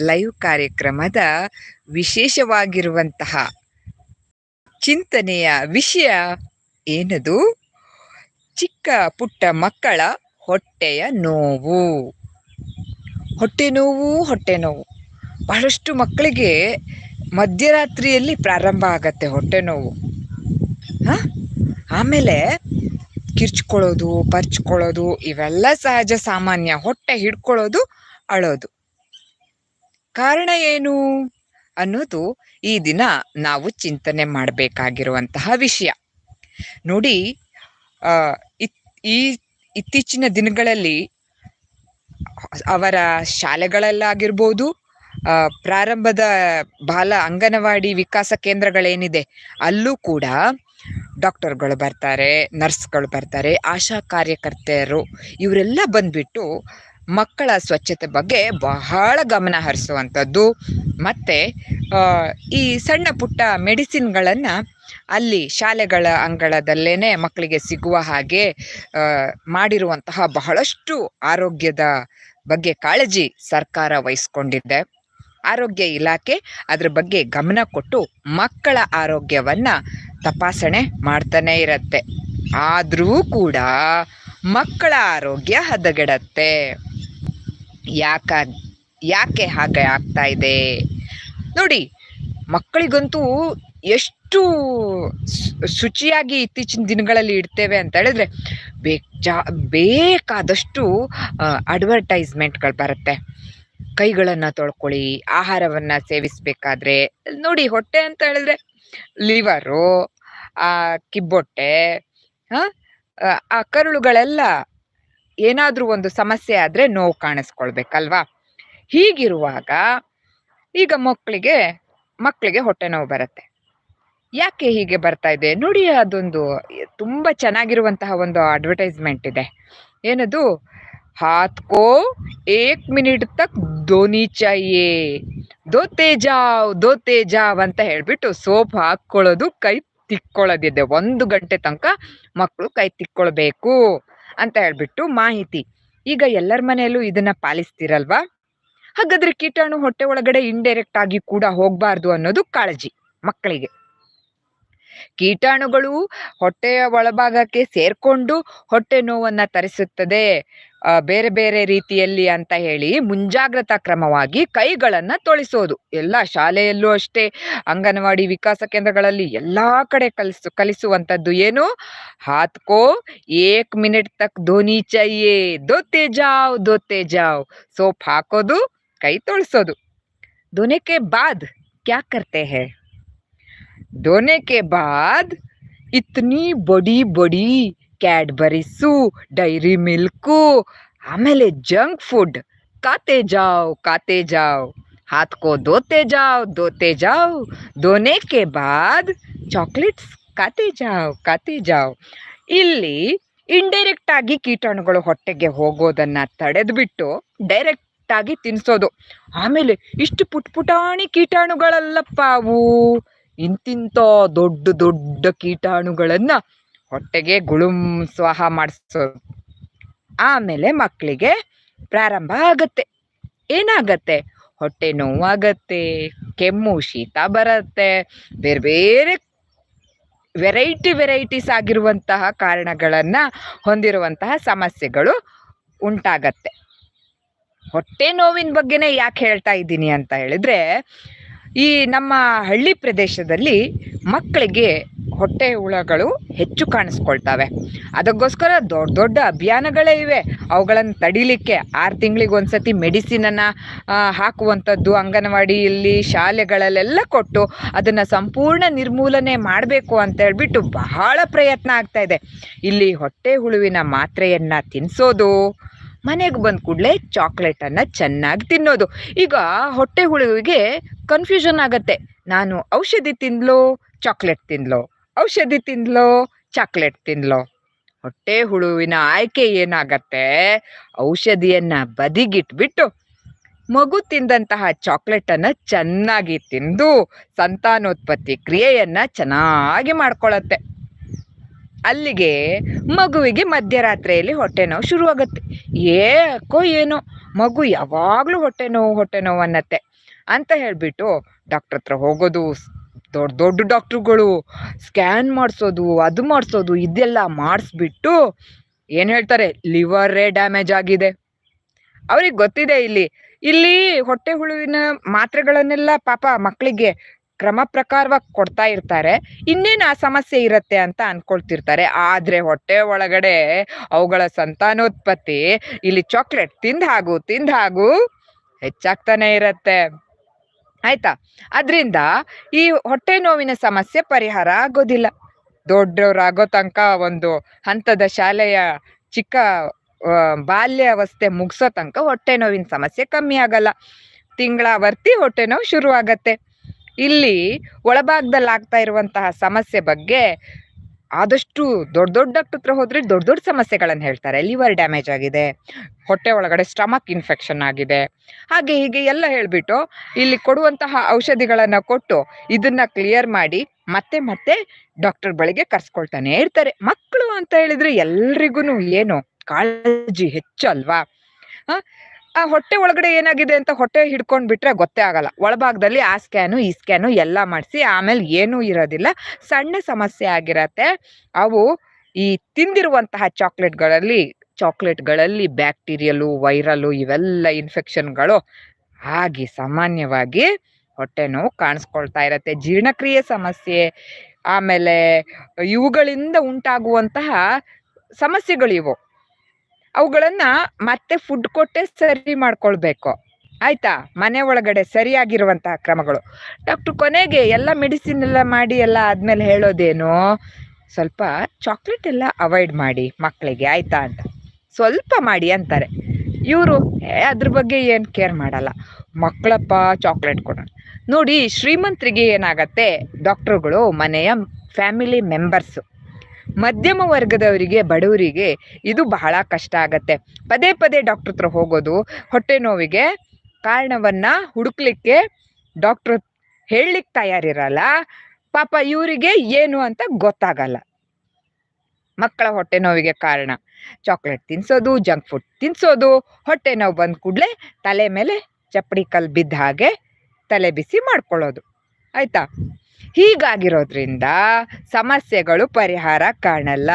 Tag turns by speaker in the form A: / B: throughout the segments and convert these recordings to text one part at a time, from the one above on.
A: Live ಕಾರ್ಯಕ್ರಮದ ವಿಶೇಷವಾಗಿರುವಂತಹ ಚಿಂತನೆಯ ವಿಷಯ ಏನದು? ಚಿಕ್ಕ ಪುಟ್ಟ ಮಕ್ಕಳ ಹೊಟ್ಟೆಯ ನೋವು. ಹೊಟ್ಟೆ ನೋವು ಹೊಟ್ಟೆ ನೋವು. ಬಹಳಷ್ಟು ಮಕ್ಕಳಿಗೆ ಮಧ್ಯರಾತ್ರಿಯಲ್ಲಿ ಪ್ರಾರಂಭ ಆಗತ್ತೆ ಹೊಟ್ಟೆ ನೋವು. ಹಾಂ? ಆಮೇಲೆ ಕಿರ್ಚ್ಕೊಳ್ಳೋದು, ಪರ್ಚ್ಕೊಳ್ಳೋದು, ಇವೆಲ್ಲ ಸಹಜ ಸಾಮಾನ್ಯ. ಹೊಟ್ಟೆ ಹಿಡ್ಕೊಳ್ಳೋದು, ಅಳೋದು. ಕಾರಣ ಏನು? ಅನ್ನೋದು ಈ ದಿನ ನಾವು ಚಿಂತನೆ ಮಾಡಬೇಕಾಗಿರುವಂತಹ ವಿಷಯ. ನೋಡಿ ಈ ಇತ್ತೀಚಿನ ದಿನಗಳಲ್ಲಿ ಅವರ ಶಾಲೆಗಳಲ್ಲಾಗಿರ್ಬೋದು ಪ್ರಾರಂಭದ ಬಾಲ ಅಂಗನವಾಡಿ ವಿಕಾಸ ಕೇಂದ್ರಗಳೇನಿದೆ, ಅಲ್ಲೂ ಕೂಡ ಡಾಕ್ಟರ್ಗಳು ಬರ್ತಾರೆ, ನರ್ಸ್ಗಳು ಬರ್ತಾರೆ, ಆಶಾ ಕಾರ್ಯಕರ್ತೆಯರು, ಇವರೆಲ್ಲ ಬಂದ್ಬಿಟ್ಟು ಮಕ್ಕಳ ಸ್ವಚ್ಛತೆ ಬಗ್ಗೆ ಬಹಳ ಗಮನ ಹರಿಸುವಂಥದ್ದು. ಮತ್ತು ಈ ಸಣ್ಣ ಪುಟ್ಟ ಮೆಡಿಸಿನ್ಗಳನ್ನು ಅಲ್ಲಿ ಶಾಲೆಗಳ ಅಂಗಳದಲ್ಲೇ ಮಕ್ಕಳಿಗೆ ಸಿಗುವ ಹಾಗೆ ಮಾಡಿರುವಂತಹ ಬಹಳಷ್ಟು ಆರೋಗ್ಯದ ಬಗ್ಗೆ ಕಾಳಜಿ ಸರ್ಕಾರ ವಹಿಸ್ಕೊಂಡಿದೆ. ಆರೋಗ್ಯ ಇಲಾಖೆ ಅದ್ರ ಬಗ್ಗೆ ಗಮನ ಕೊಟ್ಟು ಮಕ್ಕಳ ಆರೋಗ್ಯವನ್ನ ತಪಾಸಣೆ ಮಾಡ್ತಾನೆ ಇರತ್ತೆ. ಆದರೂ ಕೂಡ ಮಕ್ಕಳ ಆರೋಗ್ಯ ಹದಗೆಡತ್ತೆ. ಯಾಕ ಯಾಕೆ ಹಾಗೆ ಆಗ್ತಾ ಇದೆ? ನೋಡಿ ಮಕ್ಕಳಿಗಂತೂ ಎಷ್ಟು ಶುಚಿಯಾಗಿ ಇತ್ತೀಚಿನ ದಿನಗಳಲ್ಲಿ ಇಡ್ತೇವೆ ಅಂತ ಹೇಳಿದ್ರೆ ಬೇಜಾ ಬೇಕಾದಷ್ಟು ಅಡ್ವರ್ಟೈಸ್ಮೆಂಟ್ಗಳು ಬರುತ್ತೆ. ಕೈಗಳನ್ನು ತೊಳ್ಕೊಳ್ಳಿ ಆಹಾರವನ್ನು ಸೇವಿಸಬೇಕಾದ್ರೆ ನೋಡಿ ಹೊಟ್ಟೆ ಅಂತ ಹೇಳಿದ್ರೆ ಲಿವರು ಆ ಕಿಬ್ಬೊಟ್ಟೆ ಆ, ಕರುಳುಗಳೆಲ್ಲ ಏನಾದರೂ ಒಂದು ಸಮಸ್ಯೆ ಆದರೆ ನೋವು ಕಾಣಿಸ್ಕೊಳ್ಬೇಕಲ್ವಾ? ಹೀಗಿರುವಾಗ ಈಗ ಮಕ್ಕಳಿಗೆ ಮಕ್ಕಳಿಗೆ ಹೊಟ್ಟೆ ನೋವು ಬರುತ್ತೆ. ಯಾಕೆ ಹೀಗೆ ಬರ್ತಾ ಇದೆ? ನೋಡಿ ಅದೊಂದು ತುಂಬ ಚೆನ್ನಾಗಿರುವಂತಹ ಒಂದು ಅಡ್ವರ್ಟೈಸ್ಮೆಂಟ್ ಇದೆ. ಏನದು? ಹಾತ್ಕೋ ಏಕ್ ಮಿನಿಟ್ ತಕ್ ದೋನಿ ಚಾಯೇ ದೋತೆ ಜಾವ್ ದೋತೆ ಜಾವ್ ಅಂತ ಹೇಳ್ಬಿಟ್ಟು ಸೋಪ್ ಹಾಕ್ಕೊಳ್ಳೋದು ಕೈ ತಿಕ್ಕೊಳ್ಳೋದಿದೆ. ಒಂದು ಗಂಟೆ ತನಕ ಮಕ್ಕಳು ಕೈ ತಿಕ್ಕೊಳ್ಬೇಕು. ಅಂತ ಹೇಳ್ಬಿಟ್ಟು ಮಾಹಿತಿ. ಈಗ ಎಲ್ಲರ ಮನೆಯಲ್ಲೂ ಇದನ್ನ ಪಾಲಿಸ್ತಿರಲ್ವಾ? ಹಾಗಾದ್ರೆ ಕೀಟಾಣು ಹೊಟ್ಟೆ ಒಳಗಡೆ ಇಂಡೈರೆಕ್ಟ್ ಆಗಿ ಕೂಡ ಹೋಗ್ಬಾರ್ದು ಅನ್ನೋದು ಕಾಳಜಿ ಮಕ್ಕಳಿಗೆ. ಕೀಟಾಣುಗಳು ಹೊಟ್ಟೆಯ ಒಳಭಾಗಕ್ಕೆ ಸೇರ್ಕೊಂಡು ಹೊಟ್ಟೆ ನೋವನ್ನ ತರಿಸುತ್ತದೆ. ಬೇರೆ ಬೇರೆ ರೀತಿಯಲ್ಲಿ ಅಂತ ಹೇಳಿ ಮುಂಜಾಗ್ರತಾ ಕ್ರಮವಾಗಿ ಕೈಗಳನ್ನು ತೊಳಿಸೋದು. ಎಲ್ಲ ಶಾಲೆಯಲ್ಲೂ ಅಷ್ಟೇ, ಅಂಗನವಾಡಿ ವಿಕಾಸ ಕೇಂದ್ರಗಳಲ್ಲಿ ಎಲ್ಲ ಕಡೆ ಕಲಿಸು, ಕಲಿಸುವಂಥದ್ದು ಏನು? ಹಾತ್ಕೋ, ಏಕ್ ಮಿನಿಟ್ ತಕ್ ಧ್ವನಿ ಚೈಯೇ ದೋತೆ ಜಾವ್ ದೊತ್ತೆ ಜಾವ್. ಸೋಪ್ ಹಾಕೋದು, ಕೈ ತೊಳಿಸೋದು. ದೋನೆಕೆ ಬಾದ್ ಕ್ಯಾ ಕರ್ತೆ ಹೇ? ದೋನೆಕೆ ಬಾದ್ ಇತ್ನಿ ಬಡಿ ಬಡಿ ಕ್ಯಾಡ್ಬರಿಸು ಡೈರಿ ಮಿಲ್ಕು, ಆಮೇಲೆ ಜಂಕ್ ಫುಡ್. ಕಾತೆ ಜಾವ್ ಕಾತೆ ಜಾವ್. ಹಾತ್ಕೋ ದೋತೆ ಜಾವ್ ದೋತೆ ಜಾವ್. ದೋನೆ ಕೆ ಬಾದ್ ಚಾಕ್ಲೇಟ್ಸ್ ಕಾತೆ ಜಾವ್ ಕಾತೆ ಜಾವ್. ಇಲ್ಲಿ ಇಂಡೈರೆಕ್ಟ್ ಆಗಿ ಕೀಟಾಣುಗಳು ಹೊಟ್ಟೆಗೆ ಹೋಗೋದನ್ನು ತಡೆದುಬಿಟ್ಟು ಡೈರೆಕ್ಟ್ ಆಗಿ ತಿನ್ನಿಸೋದು ಆಮೇಲೆ ಇಷ್ಟು ಪುಟ್ ಪುಟಾಣಿ ಕೀಟಾಣುಗಳಲ್ಲಪ್ಪ ಅವು ಇಂತಿಂಥ ದೊಡ್ಡ ದೊಡ್ಡ ಕೀಟಾಣುಗಳನ್ನು ಹೊಟ್ಟೆಗೆ ಗುಳುಂ ಸ್ವಾಹ ಮಾಡಿಸೋದು ಆಮೇಲೆ ಮಕ್ಕಳಿಗೆ ಪ್ರಾರಂಭ ಆಗತ್ತೆ. ಏನಾಗತ್ತೆ? ಹೊಟ್ಟೆ ನೋವಾಗತ್ತೆ, ಕೆಮ್ಮು ಶೀತ ಬರತ್ತೆ, ಬೇರೆ ಬೇರೆ ವೆರೈಟಿ ವೆರೈಟೀಸ್ ಆಗಿರುವಂತಹ ಕಾರಣಗಳನ್ನು ಹೊಂದಿರುವಂತಹ ಸಮಸ್ಯೆಗಳು ಉಂಟಾಗತ್ತೆ. ಹೊಟ್ಟೆ ನೋವಿನ ಬಗ್ಗೆನೇ ಯಾಕೆ ಹೇಳ್ತಾ ಇದ್ದೀನಿ ಅಂತ ಹೇಳಿದ್ರೆ ಈ ನಮ್ಮ ಹಳ್ಳಿ ಪ್ರದೇಶದಲ್ಲಿ ಮಕ್ಕಳಿಗೆ ಹೊಟ್ಟೆ ಹುಳಗಳು ಹೆಚ್ಚು ಕಾಣಿಸ್ಕೊಳ್ತವೆ. ಅದಕ್ಕೋಸ್ಕರ ದೊಡ್ಡ ದೊಡ್ಡ ಅಭಿಯಾನಗಳೇ ಇವೆ. ಅವುಗಳನ್ನು ತಡಿಲಿಕ್ಕೆ ಆರು ತಿಂಗಳಿಗೆ ಒಂದ್ಸತಿ ಮೆಡಿಸಿನನ್ನು ಹಾಕುವಂಥದ್ದು ಅಂಗನವಾಡಿಯಲ್ಲಿ ಶಾಲೆಗಳಲ್ಲೆಲ್ಲ ಕೊಟ್ಟು ಅದನ್ನು ಸಂಪೂರ್ಣ ನಿರ್ಮೂಲನೆ ಮಾಡಬೇಕು ಅಂತ ಹೇಳ್ಬಿಟ್ಟು ಬಹಳ ಪ್ರಯತ್ನ ಆಗ್ತಾ ಇದೆ. ಇಲ್ಲಿ ಹೊಟ್ಟೆ ಹುಳುವಿನ ಮಾತ್ರೆಯನ್ನು ತಿನ್ನಿಸೋದು ಮನೆಗೆ ಬಂದ ಕೂಡಲೇ ಚಾಕ್ಲೇಟನ್ನು ಚೆನ್ನಾಗಿ ತಿನ್ನೋದು. ಈಗ ಹೊಟ್ಟೆ ಹುಳುವಿಗೆ ಕನ್ಫ್ಯೂಷನ್ ಆಗತ್ತೆ. ನಾನು ಔಷಧಿ ತಿನ್ಲೋ ಚಾಕ್ಲೇಟ್ ತಿನ್ಲೋ ಔಷಧಿ ತಿನ್ಲೋ ಚಾಕ್ಲೇಟ್ ತಿನ್ಲೋ ಹೊಟ್ಟೆ ಹುಳುವಿನ ಆಯ್ಕೆ ಏನಾಗತ್ತೆ? ಔಷಧಿಯನ್ನ ಬದಿಗಿಟ್ಬಿಟ್ಟು ಮಗು ತಿಂದಂತಹ ಚಾಕ್ಲೇಟನ್ನು ಚೆನ್ನಾಗಿ ತಿಂದು ಸಂತಾನೋತ್ಪತ್ತಿ ಕ್ರಿಯೆಯನ್ನು ಚೆನ್ನಾಗಿ ಮಾಡ್ಕೊಳತ್ತೆ. ಅಲ್ಲಿಗೆ ಮಗುವಿಗೆ ಮಧ್ಯರಾತ್ರಿಯಲ್ಲಿ ಹೊಟ್ಟೆ ನೋವು ಶುರುವಾಗುತ್ತೆ. ಏಕೋ ಏನೋ, ಮಗು ಯಾವಾಗಲೂ ಹೊಟ್ಟೆ ನೋವು ಹೊಟ್ಟೆ ನೋವು ಅನ್ನತ್ತೆ. ಅಂತ ಹೇಳಿಬಿಟ್ಟು ಡಾಕ್ಟ್ರ್ ಹತ್ರ ಹೋಗೋದು ದೊಡ್ಡ ದೊಡ್ಡ ಡಾಕ್ಟ್ರುಗಳು ಸ್ಕ್ಯಾನ್ ಮಾಡಿಸೋದು, ಅದು ಮಾಡಿಸೋದು, ಇದೆಲ್ಲ ಮಾಡಿಸ್ಬಿಟ್ಟು ಏನು ಹೇಳ್ತಾರೆ, ಲಿವರೇ ಡ್ಯಾಮೇಜ್ ಆಗಿದೆ. ಅವ್ರಿಗೆ ಗೊತ್ತಿದೆ ಇಲ್ಲಿ. ಇಲ್ಲಿ ಹೊಟ್ಟೆ ಹುಳುವಿನ ಮಾತ್ರೆಗಳನ್ನೆಲ್ಲ ಪಾಪ ಮಕ್ಕಳಿಗೆ ಕ್ರಮ ಪ್ರಕಾರವಾಗಿ ಕೊಡ್ತಾ ಇರ್ತಾರೆ. ಇನ್ನೇನು ಆ ಸಮಸ್ಯೆ ಇರುತ್ತೆ ಅಂತ ಅನ್ಕೊಳ್ತಿರ್ತಾರೆ. ಆದರೆ ಹೊಟ್ಟೆ ಒಳಗಡೆ ಅವುಗಳ ಸಂತಾನೋತ್ಪತ್ತಿ ಇಲ್ಲಿ ಚಾಕ್ಲೇಟ್ ತಿಂದ ಹಾಗು ತಿಂದ ಹಾಗು ಹೆಚ್ಚಾಗ್ತಾನೆ ಇರತ್ತೆ. ಆಯ್ತಾ? ಅದರಿಂದ ಈ ಹೊಟ್ಟೆ ನೋವಿನ ಸಮಸ್ಯೆ ಪರಿಹಾರ ಆಗೋದಿಲ್ಲ. ದೊಡ್ಡವರಾಗೋ ತನಕ ಒಂದು ಹಂತದ ಶಾಲೆಯ ಚಿಕ್ಕ ಬಾಲ್ಯಾವಸ್ಥೆ ಮುಗಿಸೋ ತನಕ ಹೊಟ್ಟೆ ನೋವಿನ ಸಮಸ್ಯೆ ಕಮ್ಮಿ ಆಗಲ್ಲ. ತಿಂಗಳಾವರ್ತಿ ಹೊಟ್ಟೆ ನೋವು ಶುರು ಆಗತ್ತೆ ಇಲ್ಲಿ ಒಳಭಾಗದಲ್ಲಿ ಆಗ್ತಾ ಇರುವಂತಹ ಸಮಸ್ಯೆ ಬಗ್ಗೆ ಆದಷ್ಟು ದೊಡ್ಡ ದೊಡ್ಡ ಡಾಕ್ಟರ್ ಹೋದ್ರೆ ದೊಡ್ಡ ದೊಡ್ಡ ಸಮಸ್ಯೆಗಳನ್ನು ಹೇಳ್ತಾರೆ. ಲಿವರ್ ಡ್ಯಾಮೇಜ್ ಆಗಿದೆ, ಹೊಟ್ಟೆ ಒಳಗಡೆ ಸ್ಟಮಕ್ ಇನ್ಫೆಕ್ಷನ್ ಆಗಿದೆ. ಹಾಗೆ ಹೀಗೆ ಎಲ್ಲ ಹೇಳಿಬಿಟ್ಟು ಇಲ್ಲಿ ಕೊಡುವಂತಹ ಔಷಧಿಗಳನ್ನು ಕೊಟ್ಟು ಇದನ್ನ ಕ್ಲಿಯರ್ ಮಾಡಿ ಮತ್ತೆ ಮತ್ತೆ ಡಾಕ್ಟರ್ ಬಳಿಗೆ ಕರ್ಸ್ಕೊಳ್ತಾನೆ ಇರ್ತಾರೆ. ಮಕ್ಕಳು ಅಂತ ಹೇಳಿದ್ರೆ ಎಲ್ರಿಗೂ ಏನು ಕಾಳಜಿ ಹೆಚ್ಚು ಅಲ್ವಾ? ಆ, ಹೊಟ್ಟೆ ಒಳಗಡೆ ಏನಾಗಿದೆ ಅಂತ ಹೊಟ್ಟೆ ಹಿಡ್ಕೊಂಡು ಬಿಟ್ರೆ ಗೊತ್ತೇ ಆಗಲ್ಲ. ಒಳಭಾಗದಲ್ಲಿ ಆ ಸ್ಕ್ಯಾನು ಈ ಸ್ಕ್ಯಾನು ಎಲ್ಲ ಮಾಡಿಸಿ ಆಮೇಲೆ ಏನೂ ಇರೋದಿಲ್ಲ. ಸಣ್ಣ ಸಮಸ್ಯೆ ಆಗಿರತ್ತೆ. ಅವು ಈ ತಿಂದಿರುವಂತಹ ಚಾಕ್ಲೇಟ್ಗಳಲ್ಲಿ ಚಾಕ್ಲೇಟ್ಗಳಲ್ಲಿ ಬ್ಯಾಕ್ಟೀರಿಯಲು ವೈರಲ್ಲು ಇವೆಲ್ಲ ಇನ್ಫೆಕ್ಷನ್ಗಳು ಆಗಿ ಸಾಮಾನ್ಯವಾಗಿ ಹೊಟ್ಟೆ ನೋವು ಕಾಣಿಸ್ಕೊಳ್ತಾ ಇರತ್ತೆ. ಜೀರ್ಣಕ್ರಿಯೆ ಸಮಸ್ಯೆ ಆಮೇಲೆ ಇವುಗಳಿಂದ ಉಂಟಾಗುವಂತಹ ಸಮಸ್ಯೆಗಳಿವು. ಅವುಗಳನ್ನ ಮತ್ತೆ ಫುಡ್ ಕೊಟ್ಟೆ ಸರಿ ಮಾಡ್ಕೊಳ್ಬೇಕು. ಆಯ್ತಾ? ಮನೆ ಒಳಗಡೆ ಸರಿಯಾಗಿರುವಂತಹ ಕ್ರಮಗಳು. ಡಾಕ್ಟರ್ ಕೊನೆಗೆ ಎಲ್ಲ ಮೆಡಿಸಿನ್ ಎಲ್ಲ ಮಾಡಿ ಎಲ್ಲ ಆದ್ಮೇಲೆ ಹೇಳೋದೇನು? ಸ್ವಲ್ಪ ಚಾಕ್ಲೇಟ್ ಎಲ್ಲ ಅವಾಯ್ಡ್ ಮಾಡಿ ಮಕ್ಕಳಿಗೆ ಆಯ್ತಾ ಅಂತ. ಸ್ವಲ್ಪ ಮಾಡಿ ಅಂತಾರೆ. ಇವರು ಅದ್ರ ಬಗ್ಗೆ ಏನು ಕೇರ್ ಮಾಡಲ್ಲ. ಮಕ್ಕಳಪ್ಪ ಚಾಕ್ಲೇಟ್ ಕೊಡೋಣ ನೋಡಿ ಶ್ರೀಮಂತರಿಗೆ ಏನಾಗತ್ತೆ? ಡಾಕ್ಟ್ರುಗಳು ಮನೆಯ ಫ್ಯಾಮಿಲಿ ಮೆಂಬರ್ಸು ಮಧ್ಯಮ ವರ್ಗದವರಿಗೆ, ಬಡವರಿಗೆ ಇದು ಬಹಳ ಕಷ್ಟ ಆಗತ್ತೆ. ಪದೇ ಪದೇ ಡಾಕ್ಟ್ರ್ ಹತ್ರ ಹೋಗೋದು, ಹೊಟ್ಟೆ ನೋವಿಗೆ ಕಾರಣವನ್ನ ಹುಡುಕ್ಲಿಕ್ಕೆ ಡಾಕ್ಟ್ರ್ ಹೇಳಲಿಕ್ಕೆ ತಯಾರಿರಲ್ಲ. ಪಾಪ ಇವರಿಗೆ ಏನು ಅಂತ ಗೊತ್ತಾಗಲ್ಲ. ಮಕ್ಕಳ ಹೊಟ್ಟೆ ನೋವಿಗೆ ಕಾರಣ. ಚಾಕ್ಲೇಟ್ ತಿನ್ಸೋದು ಜಂಕ್ ಫುಡ್ ತಿನ್ಸೋದು, ಹೊಟ್ಟೆ ನೋವು ಬಂದ ಕೂಡಲೇ ತಲೆ ಮೇಲೆ ಚಪ್ಪಡಿ ಕಲ್ಲು ಬಿದ್ದ ಹಾಗೆ ತಲೆ ಬಿಸಿ ಮಾಡ್ಕೊಳ್ಳೋದು. ಆಯ್ತಾ? ಹೀಗಾಗಿರೋದ್ರಿಂದ ಸಮಸ್ಯೆಗಳು ಪರಿಹಾರ ಕಾಣಲ್ಲ.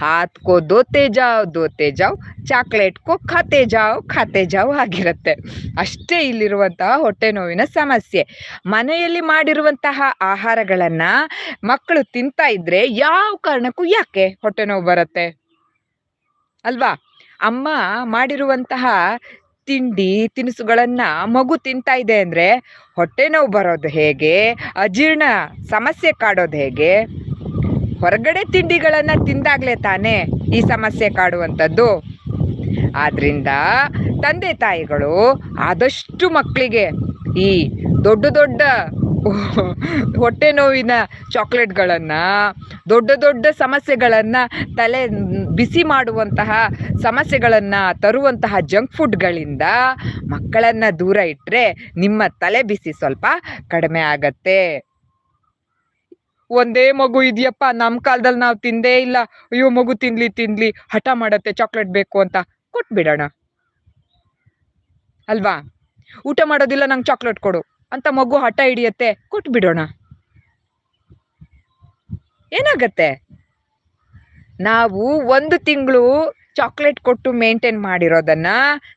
A: ಹಾತ್ಕೋ ದೋತೆ ಜಾವ್ ದೋತೆ ಜಾವ್ ಚಾಕ್ಲೇಟ್ ಕೋ ಖಾತೆ ಜಾವ್ ಖಾತೆ ಜಾವ್ ಆಗಿರುತ್ತೆ. ಅಷ್ಟೇ ಇಲ್ಲಿರುವಂತಹ ಹೊಟ್ಟೆ ನೋವಿನ ಸಮಸ್ಯೆ. ಮನೆಯಲ್ಲಿ ಮಾಡಿರುವಂತಹ ಆಹಾರಗಳನ್ನ ಮಕ್ಕಳು ತಿಂತಾ ಇದ್ರೆ ಯಾವ ಕಾರಣಕ್ಕೂ ಯಾಕೆ ಹೊಟ್ಟೆ ನೋವು ಬರುತ್ತೆ? ಅಲ್ವಾ? ಅಮ್ಮ ಮಾಡಿರುವಂತಹ ತಿಂಡಿ ತಿನಿಸುಗಳನ್ನ ಮಗು ತಿಂತಾ ಇದೆ ಅಂದ್ರೆ ಹೊಟ್ಟೆ ನೋವು ಬರೋದು ಹೇಗೆ? ಅಜೀರ್ಣ ಸಮಸ್ಯೆ ಕಾಡೋದು ಹೇಗೆ? ಹೊರಗಡೆ ತಿಂಡಿಗಳನ್ನು ತಿಂದಾಗ್ಲೇ ತಾನೇ ಈ ಸಮಸ್ಯೆ ಕಾಡುವಂಥದ್ದು. ಆದ್ದರಿಂದ ತಂದೆ ತಾಯಿಗಳು ಆದಷ್ಟು ಮಕ್ಕಳಿಗೆ ಈ ದೊಡ್ಡ ದೊಡ್ಡ ಹೊಟ್ಟೆ ನೋವಿನ ಚಾಕ್ಲೇಟ್ಗಳನ್ನು, ದೊಡ್ಡ ದೊಡ್ಡ ಸಮಸ್ಯೆಗಳನ್ನು ತಲೆ ಬಿಸಿ ಮಾಡುವಂತಹ ಸಮಸ್ಯೆಗಳನ್ನು ತರುವಂತಹ ಜಂಕ್ ಫುಡ್ಗಳಿಂದ ಮಕ್ಕಳನ್ನು ದೂರ ಇಟ್ಟರೆ ನಿಮ್ಮ ತಲೆ ಬಿಸಿ ಸ್ವಲ್ಪ ಕಡಿಮೆ ಆಗತ್ತೆ. ಒಂದೇ ಮಗು ಇದೆಯಪ್ಪ ನಮ್ಮ ಕಾಲದಲ್ಲಿ ನಾವು ತಿಂದೇ ಇಲ್ಲ. ಅಯ್ಯೋ, ಮಗು ತಿನ್ಲಿ ತಿನ್ಲಿ, ಹಠ ಮಾಡತ್ತೆ, ಚಾಕ್ಲೇಟ್ ಬೇಕು ಅಂತ. ಕೊಟ್ಬಿಡೋಣ. ಅಲ್ವಾ? ಊಟ ಮಾಡೋದಿಲ್ಲ, ನಂಗೆ ಚಾಕ್ಲೇಟ್ ಕೊಡು. ಅಂತ ಮಗು ಹಠ ಹಿಡಿಯತ್ತೆ. ಕೊಟ್ಬಿಡೋಣ ಏನಾಗತ್ತೆ? ನಾವು ಒಂದು ತಿಂಗಳು ಚಾಕ್ಲೇಟ್ ಕೊಟ್ಟು ಮೇಂಟೈನ್ ಮಾಡಿರೋದನ್ನ,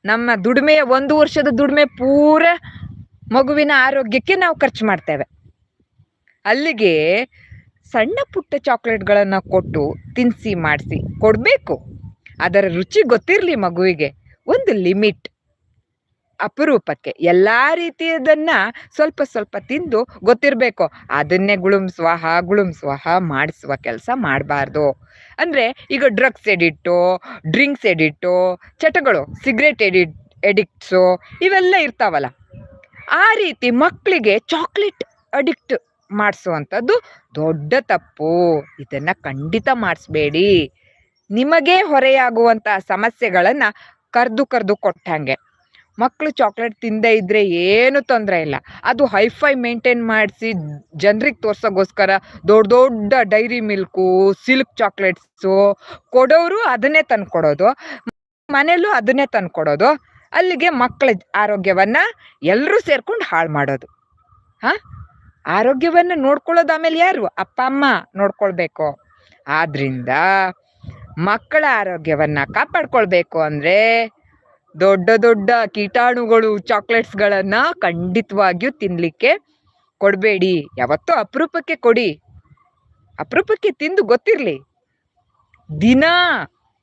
A: ನಮ್ಮ ದುಡಿಮೆಯ ಒಂದು ವರ್ಷದ ದುಡಿಮೆ ಪೂರ ಮಗುವಿನ ಆರೋಗ್ಯಕ್ಕೆ ನಾವು ಖರ್ಚು ಮಾಡ್ತೇವೆ. ಅಲ್ಲಿಗೆ ಸಣ್ಣ ಪುಟ್ಟ ಚಾಕ್ಲೇಟ್ಗಳನ್ನು ಕೊಟ್ಟು ತಿನ್ನಿಸಿ ಮಾಡಿಸಿ ಕೊಡಬೇಕು. ಅದರ ರುಚಿ ಗೊತ್ತಿರಲಿ ಮಗುವಿಗೆ. ಒಂದು ಲಿಮಿಟ್ ಅಪರೂಪಕ್ಕೆ ಎಲ್ಲ ರೀತಿಯದನ್ನ ಸ್ವಲ್ಪ ಸ್ವಲ್ಪ ತಿಂದು ಗೊತ್ತಿರಬೇಕು. ಅದನ್ನೇ ಗುಳುಮ್ಸ್ವಾಹ ಗುಳುಮ್ಸ್ವಾಹ ಮಾಡಿಸುವ ಕೆಲಸ ಮಾಡಬಾರ್ದು. ಅಂದರೆ ಈಗ ಡ್ರಗ್ಸ್ ಎಡಿಟ್ಟು, ಡ್ರಿಂಕ್ಸ್ ಎಡಿಟ್ಟು, ಚಟಗಳು, ಸಿಗರೇಟ್ ಎಡಿಟ್, ಎಡಿಕ್ಟ್ಸು ಇವೆಲ್ಲ ಇರ್ತಾವಲ್ಲ. ಆ ರೀತಿ ಮಕ್ಕಳಿಗೆ ಚಾಕ್ಲೇಟ್ ಅಡಿಕ್ಟ್ ಮಾಡಿಸುವಂಥದ್ದು ದೊಡ್ಡ ತಪ್ಪು. ಇದನ್ನು ಖಂಡಿತ ಮಾಡಿಸ್ಬೇಡಿ. ನಿಮಗೇ ಹೊರೆಯಾಗುವಂಥ ಸಮಸ್ಯೆಗಳನ್ನು ಕರೆದು ಕರೆದು ಕೊಟ್ಟಂಗೆ ಮಕ್ಕಳು ಚಾಕ್ಲೇಟ್ ತಿಂದೇ ಇದ್ದರೆ ಏನು ತೊಂದರೆ ಇಲ್ಲ. ಅದು ಹೈಫೈ ಮೇಂಟೈನ್ ಮಾಡಿಸಿ ಜನರಿಗೆ ತೋರ್ಸೋಗೋಸ್ಕರ ದೊಡ್ಡ ದೊಡ್ಡ ಡೈರಿ ಮಿಲ್ಕು ಸಿಲ್ಕ್ ಚಾಕ್ಲೇಟ್ಸು ಕೊಡೋರು ಅದನ್ನೇ ತಂದು ಕೊಡೋದು ಮನೇಲೂ ಅದನ್ನೇ ತಂದು ಕೊಡೋದು ಅಲ್ಲಿಗೆ ಮಕ್ಕಳ ಆರೋಗ್ಯವನ್ನು ಎಲ್ಲರೂ ಸೇರ್ಕೊಂಡು ಹಾಳು ಮಾಡೋದು. ಹಾಂ? ಆರೋಗ್ಯವನ್ನು ನೋಡ್ಕೊಳ್ಳೋದು ಆಮೇಲೆ ಯಾರು? ಅಪ್ಪ, ಅಮ್ಮ ನೋಡ್ಕೊಳ್ಬೇಕು. ಆದ್ರಿಂದ ಮಕ್ಕಳ ಆರೋಗ್ಯವನ್ನು ಕಾಪಾಡ್ಕೊಳ್ಬೇಕು ಅಂದ್ರೆ ದೊಡ್ಡ ದೊಡ್ಡ ಕೀಟಾಣುಗಳು ಚಾಕ್ಲೇಟ್ಸ್ಗಳನ್ನು ಖಂಡಿತವಾಗಿಯೂ ತಿನ್ನಲಿಕ್ಕೆ ಕೊಡಬೇಡಿ. ಯಾವತ್ತೂ ಅಪರೂಪಕ್ಕೆ ಕೊಡಿ. ಅಪರೂಪಕ್ಕೆ ತಿಂದು ಗೊತ್ತಿರಲಿ. ದಿನ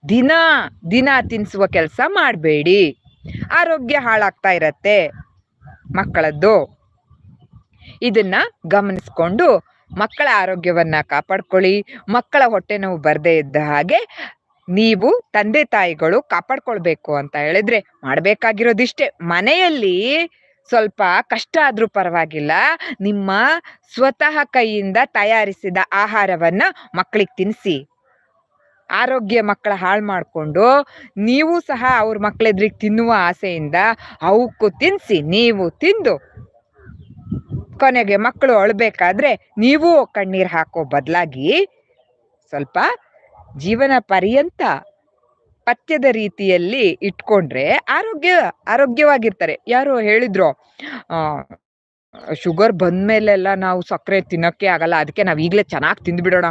A: ದಿನ ದಿನ ತಿನ್ನಿಸುವ ಕೆಲಸ ಮಾಡಬೇಡಿ. ಆರೋಗ್ಯ ಹಾಳಾಗ್ತಾ ಇರತ್ತೆ ಮಕ್ಕಳದ್ದು. ಇದನ್ನ ಗಮನಿಸ್ಕೊಂಡು ಮಕ್ಕಳ ಆರೋಗ್ಯವನ್ನ ಕಾಪಾಡ್ಕೊಳ್ಳಿ. ಮಕ್ಕಳ ಹೊಟ್ಟೆ ನೋವು ಬರದೇ ಇದ್ದ ಹಾಗೆ ನೀವು ತಂದೆ ತಾಯಿಗಳು ಕಾಪಾಡ್ಕೊಳ್ಬೇಕು ಅಂತ ಹೇಳಿದ್ರೆ ಮಾಡ್ಬೇಕಾಗಿರೋದಿಷ್ಟೇ. ಮನೆಯಲ್ಲಿ ಸ್ವಲ್ಪ ಕಷ್ಟ ಆದ್ರೂ ಪರವಾಗಿಲ್ಲ. ನಿಮ್ಮ ಸ್ವತಃ ಕೈಯಿಂದ ತಯಾರಿಸಿದ ಆಹಾರವನ್ನ ಮಕ್ಕಳಿಗೆ ತಿನ್ನಿಸಿ ಆರೋಗ್ಯ ಮಕ್ಕಳ ಹಾಳು ಮಾಡಿಕೊಂಡು ನೀವು ಸಹ ಅವ್ರ ಮಕ್ಕಳೆದ್ರಿಗೆ ತಿನ್ನುವ ಆಸೆಯಿಂದ ಅವಕ್ಕೂ ತಿನ್ನಿಸಿ ನೀವು ತಿಂದು ಕೊನೆಗೆ ಮಕ್ಕಳು ಅಳ್ಬೇಕಾದ್ರೆ ನೀವು ಕಣ್ಣೀರು ಹಾಕೋ ಬದಲಾಗಿ ಸ್ವಲ್ಪ ಜೀವನ ಪರ್ಯಂತ ಪಥ್ಯದ ರೀತಿಯಲ್ಲಿ ಇಟ್ಕೊಂಡ್ರೆ ಆರೋಗ್ಯ, ಆರೋಗ್ಯವಾಗಿರ್ತಾರೆ. ಯಾರು ಹೇಳಿದ್ರು ಶುಗರ್ ಬಂದ್ಮೇಲೆಲ್ಲ ನಾವು ಸಕ್ಕರೆ ತಿನ್ನೋಕ್ಕೆ ಆಗಲ್ಲ, ಅದಕ್ಕೆ ನಾವು ಈಗಲೇ ಚೆನ್ನಾಗಿ ತಿಂದ್ಬಿಡೋಣ.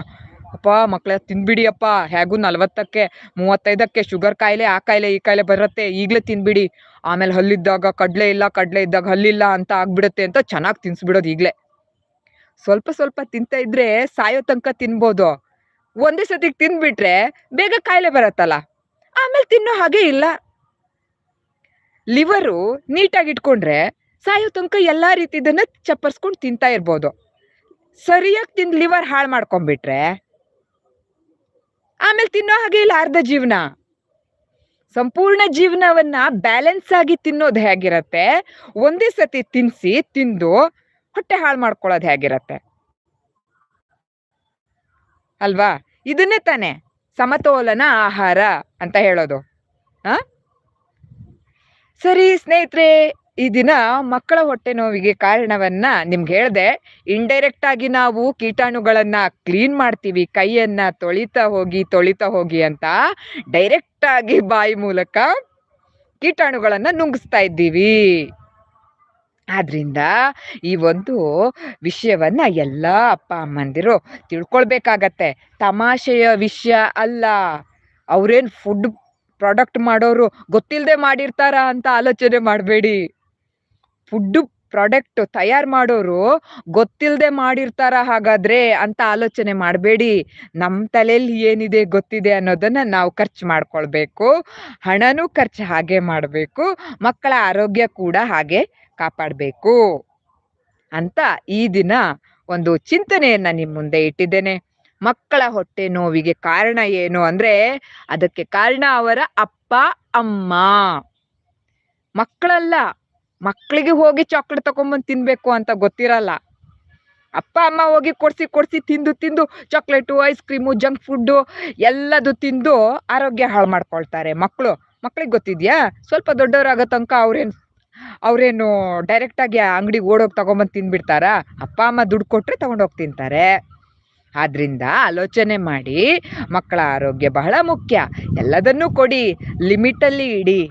A: ಅಪ್ಪ, ಮಕ್ಳ ತಿಂದ್ಬಿಡಿಯಪ್ಪ ಹೇಗೂ ನಲ್ವತ್ತಕ್ಕೆ, ಮೂವತ್ತೈದಕ್ಕೆ ಶುಗರ್ ಕಾಯಿಲೆ, ಆ ಕಾಯಿಲೆ, ಈ ಕಾಯಿಲೆ ಬರುತ್ತೆ. ಈಗಲೇ ತಿನ್ಬಿಡಿ. ಆಮೇಲೆ ಹಲ್ಲಿದ್ದಾಗ ಕಡಲೆ ಇಲ್ಲ, ಕಡಲೆ ಇದ್ದಾಗ ಹಲ್ಲಿಲ್ಲ ಅಂತ ಆಗ್ಬಿಡುತ್ತೆ ಅಂತ ಚೆನ್ನಾಗಿ ತಿನ್ಸ್ಬಿಡೋದು ಈಗಲೇ. ಸ್ವಲ್ಪ ಸ್ವಲ್ಪ ತಿಂತ ಇದ್ರೆ ಸಾಯೋ ತನಕ ತಿನ್ಬೋದು. ಒಂದೇ ಸತಿಗೆ ತಿಂದ್ಬಿಟ್ರೆ ಬೇಗ ಕಾಯಿಲೆ ಬರತ್ತಲ್ಲ? ಆಮೇಲೆ ತಿನ್ನೋ ಹಾಗೆ ಇಲ್ಲ. ಲಿವರು ನೀಟಾಗಿ ಇಟ್ಕೊಂಡ್ರೆ ಸಾಯೋ ತನಕ ಎಲ್ಲ ರೀತಿದನ್ನ ಚಪ್ಪರ್ಸ್ಕೊಂಡು ತಿಂತಾ ಇರ್ಬೋದು. ಸರಿಯಾಗಿ ತಿಂದು ಲಿವರ್ ಹಾಳು ಮಾಡ್ಕೊಂಬಿಟ್ರೆ ಆಮೇಲೆ ತಿನ್ನೋ ಹಾಗೆ ಇಲ್ಲ ಅರ್ಧ ಜೀವನ. ಸಂಪೂರ್ಣ ಜೀವನವನ್ನ ಬ್ಯಾಲೆನ್ಸ್ ಆಗಿ ತಿನ್ನೋದು ಹೇಗಿರತ್ತೆ? ಒಂದೇ ಸತಿ ತಿನ್ಸಿ ತಿಂದು ಹೊಟ್ಟೆ ಹಾಳು ಮಾಡ್ಕೊಳ್ಳೋದು ಹೇಗಿರತ್ತೆ? ಅಲ್ವಾ? ಇದನ್ನೇ ತಾನೆ, ಸಮತೋಲನ ಆಹಾರ ಅಂತ ಹೇಳೋದು. ಆ? ಸರಿ ಸ್ನೇಹಿತರೆ, ಈ ದಿನ ಮಕ್ಕಳ ಹೊಟ್ಟೆ ನೋವಿಗೆ ಕಾರಣವನ್ನ ನಿಮ್ಗೆ ಹೇಳ್ದೆ. ಇಂಡೈರೆಕ್ಟ್ ಆಗಿ ನಾವು ಕೀಟಾಣುಗಳನ್ನ ಕ್ಲೀನ್ ಮಾಡ್ತೀವಿ, ಕೈಯನ್ನ ತೊಳಿತಾ ಹೋಗಿ ತೊಳಿತಾ ಹೋಗಿ ಅಂತ ಡೈರೆಕ್ಟ್ ಆಗಿ ಬಾಯಿ ಮೂಲಕ ಕೀಟಾಣುಗಳನ್ನ ನುಂಗಿಸ್ತಾ ಇದ್ದೀವಿ. ಆದ್ರಿಂದ ಈ ಒಂದು ವಿಷಯವನ್ನ ಎಲ್ಲ ಅಪ್ಪ, ಅಮ್ಮಂದಿರು ತಿಳ್ಕೊಳ್ಬೇಕಾಗತ್ತೆ. ತಮಾಷೆಯ ವಿಷಯ ಅಲ್ಲ. ಅವ್ರೇನು ಫುಡ್ ಪ್ರಾಡಕ್ಟ್ ಮಾಡೋರು ಗೊತ್ತಿಲ್ಲದೆ ಮಾಡಿರ್ತಾರ ಅಂತ ಆಲೋಚನೆ ಮಾಡಬೇಡಿ. ಫುಡ್ ಪ್ರಾಡಕ್ಟ್ ತಯಾರು ಮಾಡೋರು ಗೊತ್ತಿಲ್ಲದೆ ಮಾಡಿರ್ತಾರ ಹಾಗಾದ್ರೆ ಅಂತ ಆಲೋಚನೆ ಮಾಡಬೇಡಿ. ನಮ್ಮ ತಲೆಯಲ್ಲಿ ಏನಿದೆ ಗೊತ್ತಿದೆ ಅನ್ನೋದನ್ನ ನಾವು ಖರ್ಚು ಮಾಡ್ಕೊಳ್ಬೇಕು. ಹಣನೂ ಖರ್ಚು ಹಾಗೆ ಮಾಡಬೇಕು. ಮಕ್ಕಳ ಆರೋಗ್ಯ ಕೂಡ ಹಾಗೆ ಕಾಪಾಡಬೇಕು ಅಂತ ಈ ದಿನ ಒಂದು ಚಿಂತನೆಯನ್ನ ನಿಮ್ಮ ಮುಂದೆ ಇಟ್ಟಿದ್ದೇನೆ. ಮಕ್ಕಳ ಹೊಟ್ಟೆ ನೋವಿಗೆ ಕಾರಣ ಏನು ಅಂದ್ರೆ ಅದಕ್ಕೆ ಕಾರಣ ಅವರ ಅಪ್ಪ, ಅಮ್ಮ. ಮಕ್ಕಳಲ್ಲ, ಮಕ್ಕಳಿಗೆ ಹೋಗಿ ಚಾಕ್ಲೇಟ್ ತಗೊಂಬಂದು ತಿನ್ಬೇಕು ಅಂತ ಗೊತ್ತಿರಲ್ಲ. ಅಪ್ಪ, ಅಮ್ಮ ಹೋಗಿ ಕೊಡ್ಸಿ ಕೊಡ್ಸಿ ತಿಂದು ತಿಂದು chocolate ice cream junk food ಎಲ್ಲದು ತಿಂದು ಆರೋಗ್ಯ ಹಾಳು ಮಾಡ್ಕೊಳ್ತಾರೆ ಮಕ್ಕಳು ಮಕ್ಕಳಿಗೆ ಗೊತ್ತಿದ್ಯಾ? ಸ್ವಲ್ಪ ದೊಡ್ಡವರಾಗೋ ತನಕ ಅವ್ರೇನು ಅವ್ರೇನು ಡೈರೆಕ್ಟಾಗಿ ಅಂಗಡಿಗೆ ಓಡೋಗಿ ತಗೊಂಬಂದು ತಿಂದ್ಬಿಡ್ತಾರಾ? ಅಪ್ಪ, ಅಮ್ಮ ದುಡ್ಡು ಕೊಟ್ಟರೆ ತಗೊಂಡೋಗಿ ತಿಂತಾರೆ. ಆದ್ರಿಂದ ಆಲೋಚನೆ ಮಾಡಿ, ಮಕ್ಕಳ ಆರೋಗ್ಯ ಬಹಳ ಮುಖ್ಯ. ಎಲ್ಲದನ್ನೂ ಕೊಡಿ, ಲಿಮಿಟಲ್ಲಿ ಇಡಿ.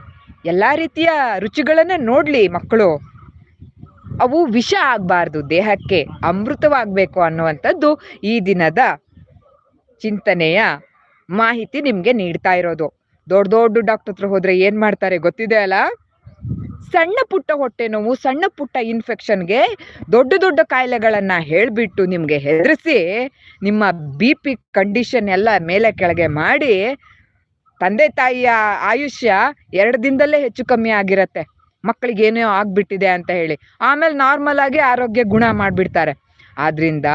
A: ಎಲ್ಲ ರೀತಿಯ ರುಚಿಗಳನ್ನು ನೋಡಲಿ ಮಕ್ಕಳು. ಅವು ವಿಷ ಆಗಬಾರ್ದು ದೇಹಕ್ಕೆ, ಅಮೃತವಾಗಬೇಕು ಅನ್ನುವಂಥದ್ದು ಈ ದಿನದ ಚಿಂತನೆಯ ಮಾಹಿತಿ ನಿಮಗೆ ನೀಡ್ತಾ ಇರೋದು. ದೊಡ್ಡ ದೊಡ್ಡ ಡಾಕ್ಟರ್ ಹತ್ರ ಹೋದರೆ ಏನು ಮಾಡ್ತಾರೆ ಗೊತ್ತಿದೆ ಅಲ್ಲ ಸಣ್ಣ ಪುಟ್ಟ ಹೊಟ್ಟೆ ನೋವು, ಸಣ್ಣ ಪುಟ್ಟ ಇನ್ಫೆಕ್ಷನ್ಗೆ ದೊಡ್ಡ ದೊಡ್ಡ ಕಾಯಿಲೆಗಳನ್ನು ಹೇಳಿಬಿಟ್ಟು ನಿಮಗೆ ಹೆದರಿಸಿ ನಿಮ್ಮ ಬಿ ಪಿ ಕಂಡೀಷನ್ ಎಲ್ಲ ಮೇಲೆ ಕೆಳಗೆ ಮಾಡಿ ತಂದೆ ತಾಯಿಯ ಆಯುಷ್ಯ ಎರಡು ದಿನದಲ್ಲೇ ಹೆಚ್ಚು ಕಮ್ಮಿ ಆಗಿರತ್ತೆ. ಮಕ್ಕಳಿಗೆ ಏನೋ ಆಗ್ಬಿಟ್ಟಿದೆ ಅಂತ ಹೇಳಿ. ಆಮೇಲೆ ನಾರ್ಮಲ್ ಆಗಿ ಆರೋಗ್ಯ ಗುಣ ಮಾಡಿಬಿಡ್ತಾರೆ. ಆದ್ರಿಂದ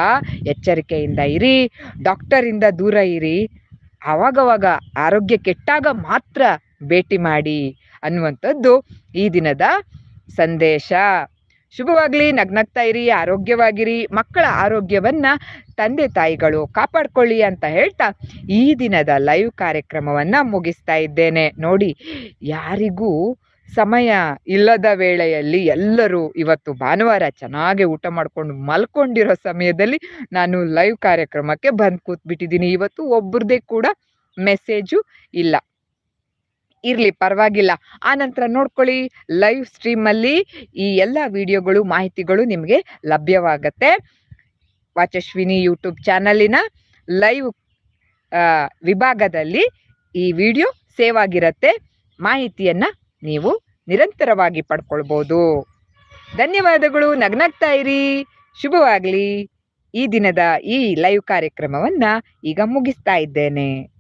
A: ಎಚ್ಚರಿಕೆಯಿಂದ ಇರಿ ಡಾಕ್ಟರಿಂದ ದೂರ ಇರಿ. ಅವಾಗವಾಗ ಆರೋಗ್ಯ ಕೆಟ್ಟಾಗ ಮಾತ್ರ ಭೇಟಿ ಮಾಡಿ. ಅನ್ನುವಂಥದ್ದು ಈ ದಿನದ ಸಂದೇಶ. ಶುಭವಾಗಲಿ, ನಗ್ನಗ್ತಾ ಇರಿ, ಆರೋಗ್ಯವಾಗಿರಿ, ಮಕ್ಕಳ ಆರೋಗ್ಯವನ್ನ ತಂದೆ ತಾಯಿಗಳು ಕಾಪಾಡ್ಕೊಳ್ಳಿ ಅಂತ ಹೇಳ್ತಾ ಈ ದಿನದ ಲೈವ್ ಕಾರ್ಯಕ್ರಮವನ್ನ ಮುಗಿಸ್ತಾ ಇದ್ದೇನೆ. ನೋಡಿ, ಯಾರಿಗೂ ಸಮಯ ಇಲ್ಲದ ವೇಳೆಯಲ್ಲಿ ಎಲ್ಲರೂ ಇವತ್ತು ಭಾನುವಾರ ಚೆನ್ನಾಗಿ ಊಟ ಮಾಡ್ಕೊಂಡು ಮಲ್ಕೊಂಡಿರೋ ಸಮಯದಲ್ಲಿ ನಾನು ಲೈವ್ ಕಾರ್ಯಕ್ರಮಕ್ಕೆ ಬಂದು ಕೂತ್ಬಿಟ್ಟಿದ್ದೀನಿ ಇವತ್ತು ಒಬ್ರದೇ ಕೂಡ ಮೆಸೇಜು ಇಲ್ಲ. ಇರಲಿ, ಪರವಾಗಿಲ್ಲ. ಆ ನಂತರ ನೋಡ್ಕೊಳ್ಳಿ ಲೈವ್ ಸ್ಟ್ರೀಮಲ್ಲಿ ಈ ಎಲ್ಲ ವಿಡಿಯೋಗಳು ಮಾಹಿತಿಗಳು ನಿಮಗೆ ಲಭ್ಯವಾಗತ್ತೆ. ವಾಚಶ್ವಿನಿ ಯೂಟ್ಯೂಬ್ ಚಾನಲಿನ ಲೈವ್ ವಿಭಾಗದಲ್ಲಿ ಈ ವಿಡಿಯೋ ಸೇವ್ ಆಗಿರತ್ತೆ. ಮಾಹಿತಿಯನ್ನು ನೀವು ನಿರಂತರವಾಗಿ ಪಡ್ಕೊಳ್ಬೋದು. ಧನ್ಯವಾದಗಳು, ನಗ್ನಗ್ತಾ ಇರಿ. ಶುಭವಾಗಲಿ. ಈ ದಿನದ ಈ ಲೈವ್ ಕಾರ್ಯಕ್ರಮವನ್ನು ಈಗ ಮುಗಿಸ್ತಾ ಇದ್ದೇನೆ.